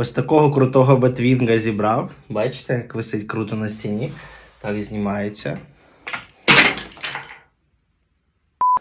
Ось такого крутого Бетвінга зібрав. Бачите, як висить круто на стіні. Так знімається.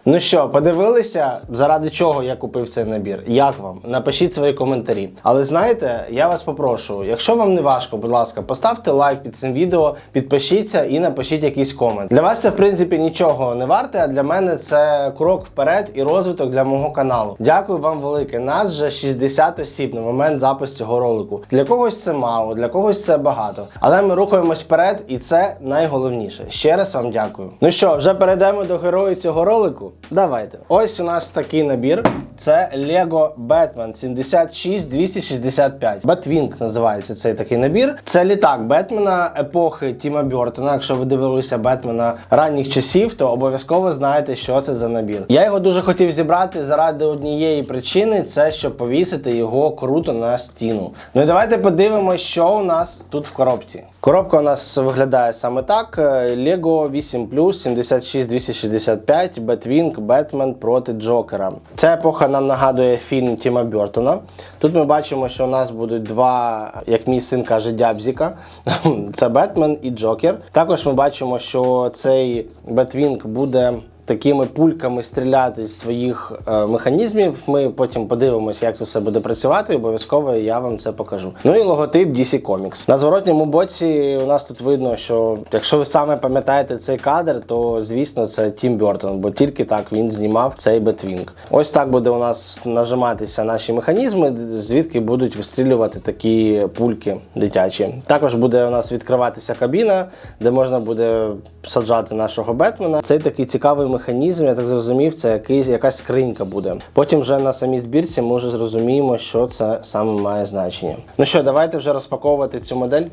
Ну що, подивилися, заради чого я купив цей набір? Як вам? Напишіть свої коментарі. Але знаєте, я вас попрошу, якщо вам не важко, будь ласка, поставте лайк під цим відео, підпишіться і напишіть якийсь комент. Для вас це в принципі нічого не варте, а для мене це крок вперед і розвиток для мого каналу. Дякую вам велике. Нас вже 60 осіб на момент запису цього ролику. Для когось це мало, для когось це багато. Але ми рухаємось вперед, і це найголовніше. Ще раз вам дякую. Ну що, вже перейдемо до героїв цього ролику. Давайте. Ось у нас такий набір. Це Lego Batman 76265. Batwing називається цей такий набір. Це літак Бетмена епохи Тіма Бьортона. Якщо ви дивилися Бетмена ранніх часів, то обов'язково знаєте, що це за набір. Я його дуже хотів зібрати заради однієї причини: це щоб повісити його круто на стіну. Ну і давайте подивимося, що у нас тут в коробці. Коробка у нас виглядає саме так: Lego 8 76265 Batwing Бетмен проти Джокера. Ця епоха нам нагадує фільм Тіма Бертона. Тут ми бачимо, що у нас будуть два, як мій син каже, дябзіка. Це Бетмен і Джокер. Також ми бачимо, що цей Бетвінг буде. Такими пульками стріляти з своїх е, механізмів. Ми потім подивимося, як це все буде працювати. Обов'язково я вам це покажу. Ну і логотип DC Comics. На зворотньому боці у нас тут видно, що якщо ви саме пам'ятаєте цей кадр, то звісно це Тім Бертон, бо тільки так він знімав цей Бетвінг. Ось так буде у нас нажиматися наші механізми, звідки будуть вистрілювати такі пульки дитячі. Також буде у нас відкриватися кабіна, де можна буде саджати нашого Бетмена. Цей такий цікавий механізм, я так зрозумів, це якийсь, якась скринька буде. Потім вже на самій збірці ми вже зрозуміємо, що це саме має значення. Ну що, давайте вже розпаковувати цю модель.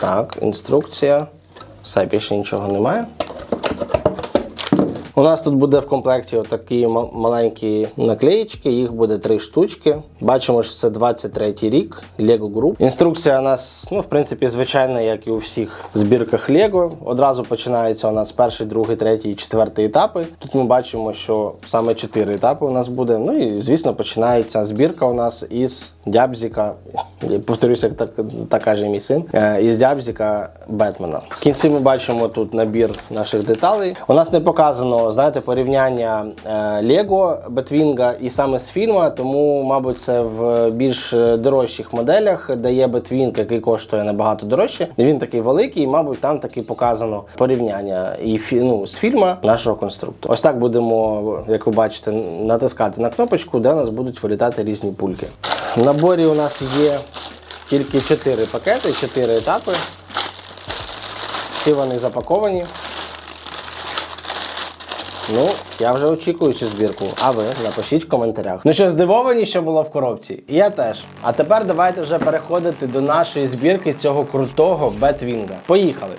Так, інструкція. Все, більше нічого немає. У нас тут буде в комплекті отакі ма- маленькі наклеїчки, їх буде три штучки. Бачимо, що це 23 рік Lego Group. Інструкція у нас, ну, в принципі, звичайна, як і у всіх збірках Lego. Одразу починається у нас перший, другий, третій четвертий етапи. Тут ми бачимо, що саме чотири етапи у нас буде. Ну і звісно, починається збірка у нас із Дябзіка. Повторюся, так, так каже мій син. е, Із Дябзіка Бетмена. В кінці ми бачимо тут набір наших деталей. У нас не показано, знаєте, порівняння Лего Бетвінга і саме з фільму, тому, мабуть, це в більш е, дорожчих моделях, де є Бетвінг, який коштує набагато дорожче. Він такий великий, і, мабуть, там таки показано порівняння і ну, з фільму нашого конструктора. Ось так будемо, як ви бачите, натискати на кнопочку, де у нас будуть вилітати різні пульки. В наборі у нас є тільки 4 пакети, 4 етапи. Всі вони запаковані. Ну, я вже очікую цю збірку. А ви напишіть в коментарях. Ну що, здивовані, що було в коробці? Я теж. А тепер давайте вже переходити до нашої збірки цього крутого Бетвінга. Поїхали!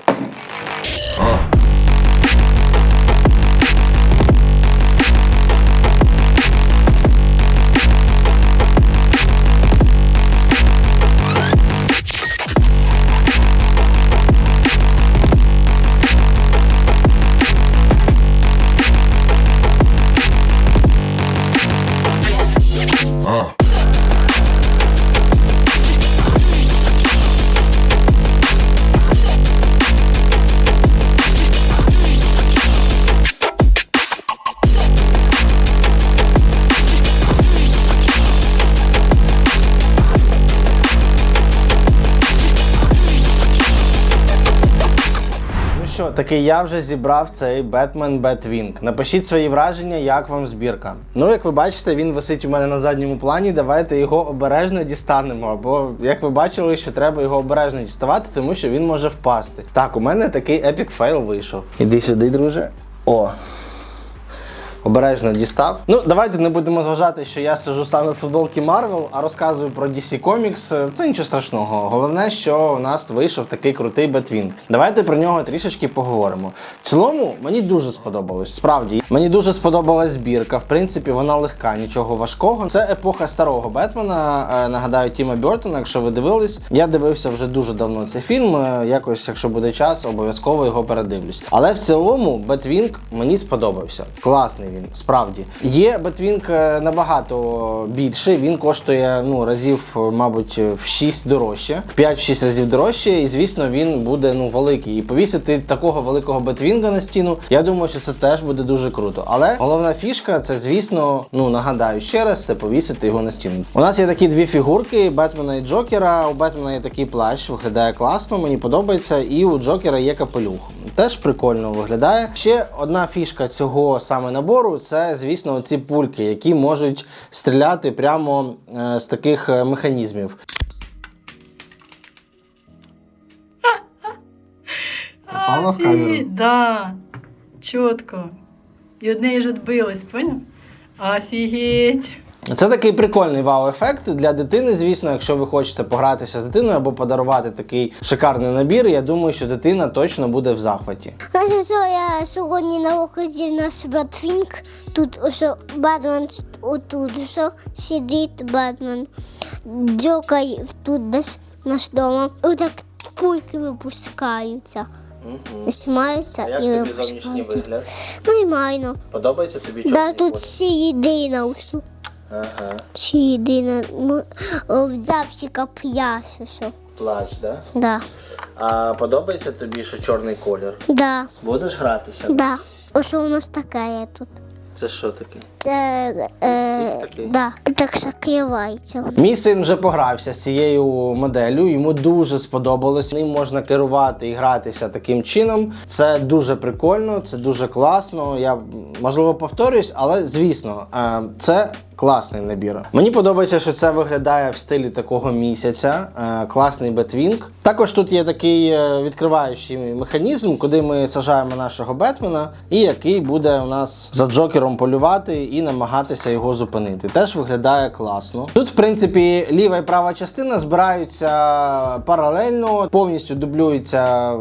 Таки я вже зібрав цей Batman Batwing. Напишіть свої враження, як вам збірка. Ну, як ви бачите, він висить у мене на задньому плані. Давайте його обережно дістанемо. Або, як ви бачили, що треба його обережно діставати, тому що він може впасти. Так, у мене такий епік фейл вийшов. Іди сюди, друже. О. обережно дістав. Ну, давайте не будемо зважати, що я сижу саме в футболці Marvel, а розказую про DC Comics. Це нічого страшного. Головне, що у нас вийшов такий крутий Бетвінг. Давайте про нього трішечки поговоримо. В цілому мені дуже сподобалось. Справді, мені дуже сподобалась збірка. В принципі, вона легка, нічого важкого. Це епоха старого Бетмена. Е, Нагадаю, Тіма Бертона. Якщо ви дивились, я дивився вже дуже давно цей фільм. Е, Якось, якщо буде час, обов'язково його передивлюсь. Але в цілому Бетвінг мені сподобався. Класний він, справді. Є Бетвінг е, набагато більший. Він коштує ну разів, е, мабуть, в 6 дорожче, в 5-6 разів дорожче. І звісно, він буде ну великий. І повісити такого великого Бетвінга на стіну. Я думаю, що це теж буде дуже круто. Але головна фішка це, звісно, ну нагадаю ще раз, це повісити його на стіну. У нас є такі дві фігурки: Бетмена і Джокера. У Бетмена є такий плащ, виглядає класно, мені подобається. І у Джокера є капелюх. Теж прикольно виглядає. Ще одна фішка цього саме набору це, звісно, ці пульки, які можуть стріляти прямо е, з таких е, механізмів. Попала в камеру? Да, чітко. І одне ж відбилось, поняв? Офігеть. Це такий прикольний вау-ефект для дитини. Звісно, якщо ви хочете погратися з дитиною або подарувати такий шикарний набір, я думаю, що дитина точно буде в захваті. Знаєш, що я сьогодні на виході в нас Бетфінк. Тут що Бетмен отут, що сидить Бетмен. Джокай тут десь наш дома. Отак кульки випускаються. Знімаються і випускаються. вигляд? Нормально. Подобається тобі Да, тут ще єдина все. Ага, Ще єдине, Ну, о, В запсіка п'ясу, що. плач, да? Да. А подобається тобі, що чорний колір? Да. Будеш гратися? Да. Ось що у нас таке є тут. Це що таке? Це е, да, так закривається. Мій син вже погрався з цією моделлю. Йому дуже сподобалось. Ним можна керувати і гратися таким чином. Це дуже прикольно, це дуже класно. Я можливо повторюсь, але звісно, е, це. Класний набір. Мені подобається, що це виглядає в стилі такого місяця. Е, класний бетвінг. Також тут є такий е, відкриваючий механізм, куди ми сажаємо нашого Бетмена, і який буде у нас за Джокером полювати і намагатися його зупинити. Теж виглядає класно. Тут, в принципі, ліва і права частина збираються паралельно, повністю дублюється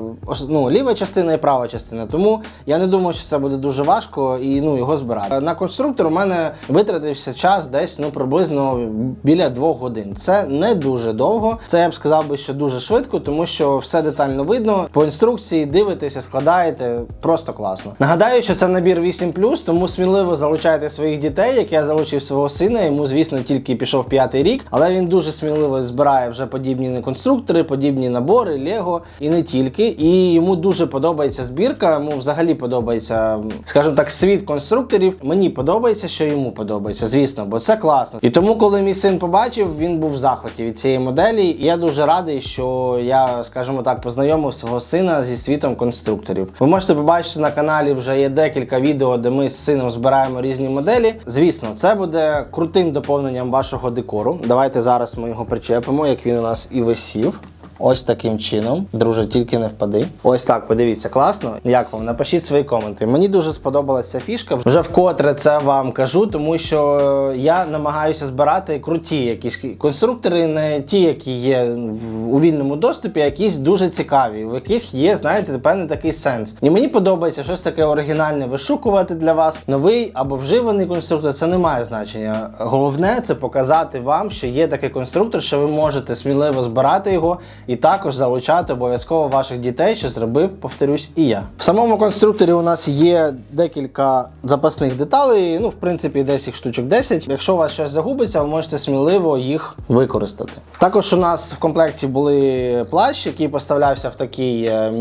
ну, ліва частина і права частина. Тому я не думаю, що це буде дуже важко і ну, його збирати. На конструктор у мене витратився час десь ну, приблизно біля двох годин. Це не дуже довго. Це я б сказав би, що дуже швидко, тому що все детально видно. По інструкції дивитеся, складаєте. Просто класно. Нагадаю, що це набір 8 тому сміливо залучайте своїх дітей, як я залучив свого сина. Йому, звісно, тільки пішов п'ятий рік, але він дуже сміливо збирає вже подібні конструктори, подібні набори, Лего і не тільки. І йому дуже подобається збірка. Йому взагалі подобається, скажімо так, світ конструкторів. Мені подобається, що йому подобається, звісно, бо це класно. І тому, коли мій син побачив, він був в захваті від цієї моделі. І я дуже радий, що я, скажімо так, познайомив свого сина зі світом конструкторів. Ви можете побачити на каналі вже є декілька відео, де ми з сином збираємо різні моделі. Звісно, це буде крутим доповненням вашого декору. Давайте зараз ми його причепимо, як він у нас і висів. Ось таким чином. Друже, тільки не впади. Ось так, подивіться, класно. Як вам? Напишіть свої коменти. Мені дуже сподобалася фішка. Вже вкотре це вам кажу, тому що я намагаюся збирати круті якісь конструктори, не ті, які є у вільному доступі, а якісь дуже цікаві, в яких є, знаєте, певний такий сенс. І мені подобається щось таке оригінальне вишукувати для вас. Новий або вживаний конструктор, це не має значення. Головне це показати вам, що є такий конструктор, що ви можете сміливо збирати його і також залучати обов'язково ваших дітей, що зробив, повторюсь, і я. В самому конструкторі у нас є декілька запасних деталей. Ну, в принципі, десь їх штучок 10. Якщо у вас щось загубиться, ви можете сміливо їх використати. Також у нас в комплекті були плащ, який поставлявся в такій е,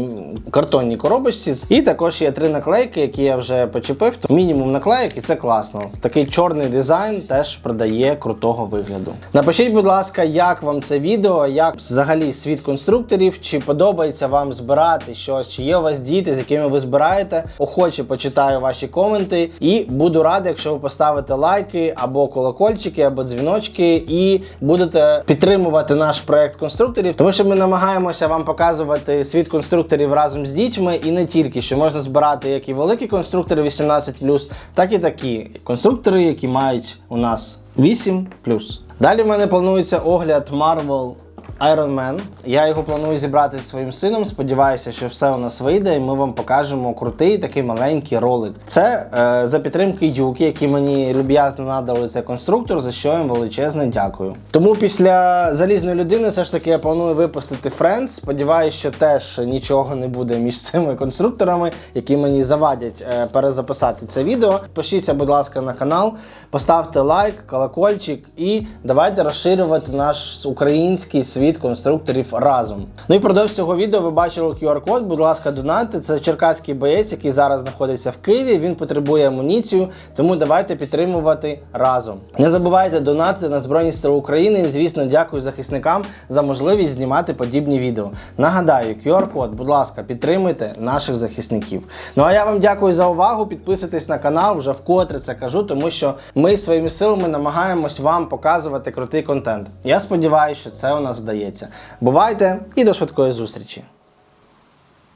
картонній коробочці. І також є три наклейки, які я вже почепив. То мінімум наклеїк, і це класно. Такий чорний дизайн теж придає крутого вигляду. Напишіть, будь ласка, як вам це відео, як взагалі світ світ конструкторів, чи подобається вам збирати щось, чи є у вас діти, з якими ви збираєте. Охоче почитаю ваші коменти і буду радий, якщо ви поставите лайки або колокольчики, або дзвіночки, і будете підтримувати наш проект конструкторів, тому що ми намагаємося вам показувати світ конструкторів разом з дітьми, і не тільки що можна збирати як і великі конструктори 18+, так і такі конструктори, які мають у нас 8+. Далі в мене планується огляд Marvel Iron Man. Я його планую зібрати зі своїм сином. Сподіваюся, що все у нас вийде, і ми вам покажемо крутий такий маленький ролик. Це е, за підтримки Юки, які мені люб'язно надали цей конструктор, за що їм величезне дякую. Тому після залізної людини, все ж таки, я планую випустити Friends. Сподіваюся, що теж нічого не буде між цими конструкторами, які мені завадять е, перезаписати це відео. Пишіться, будь ласка, на канал, поставте лайк, колокольчик і давайте розширювати наш український світ конструкторів разом. Ну і впродовж цього відео ви бачили QR-код. Будь ласка, донатьте. Це черкаський боєць, який зараз знаходиться в Києві. Він потребує амуніцію, тому давайте підтримувати разом. Не забувайте донатити на Збройні Сили України. І, звісно, дякую захисникам за можливість знімати подібні відео. Нагадаю, QR-код, будь ласка, підтримуйте наших захисників. Ну а я вам дякую за увагу. Підписуйтесь на канал, вже вкотре це кажу, тому що ми своїми силами намагаємось вам показувати крутий контент. Я сподіваюся, що це у нас вдається. Бувайте і до швидкої зустрічі!